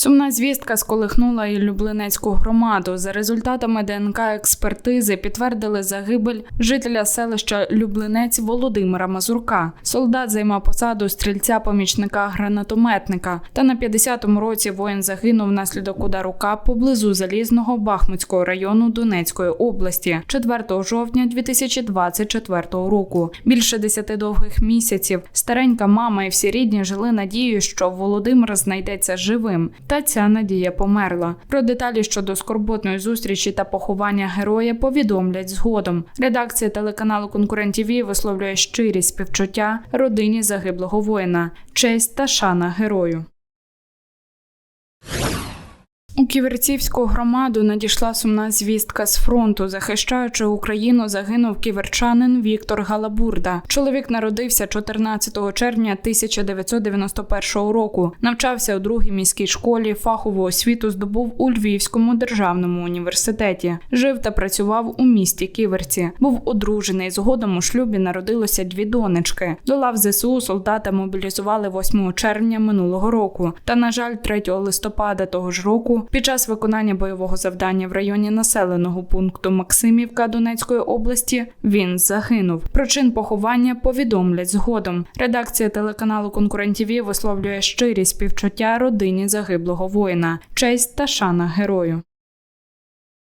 Сумна звістка сколихнула і Люблинецьку громаду. За результатами ДНК експертизи підтвердили загибель жителя селища Люблинець Володимира Мазурка. Солдат займав посаду стрільця-помічника гранатометника. Та на 50-му році воїн загинув внаслідок удару КАП поблизу залізного Бахмутського району Донецької області 4 жовтня 2024 року. Більше десяти довгих місяців старенька мама і всі рідні жили надією, що Володимир знайдеться живим. Та ця надія померла. Про деталі щодо скорботної зустрічі та поховання героя повідомлять згодом. Редакція телеканалу Конкурент ТІВІ висловлює щирі співчуття родині загиблого воїна, честь та шана герою. У Ківерцівську громаду надійшла сумна звістка з фронту. Захищаючи Україну, загинув ківерчанин Віктор Галабурда. Чоловік народився 14 червня 1991 року. Навчався у другій міській школі. Фахову освіту здобув у Львівському державному університеті. Жив та працював у місті Ківерці. Був одружений. Згодом у шлюбі народилося дві донечки. До лав ЗСУ солдата мобілізували 8 червня минулого року. Та на жаль, 3 листопада того ж року під час виконання бойового завдання в районі населеного пункту Максимівка Донецької області він загинув. Причин поховання повідомлять згодом. Редакція телеканалу Конкурент ТІВІ висловлює щирі співчуття родині загиблого воїна, честь та шана герою.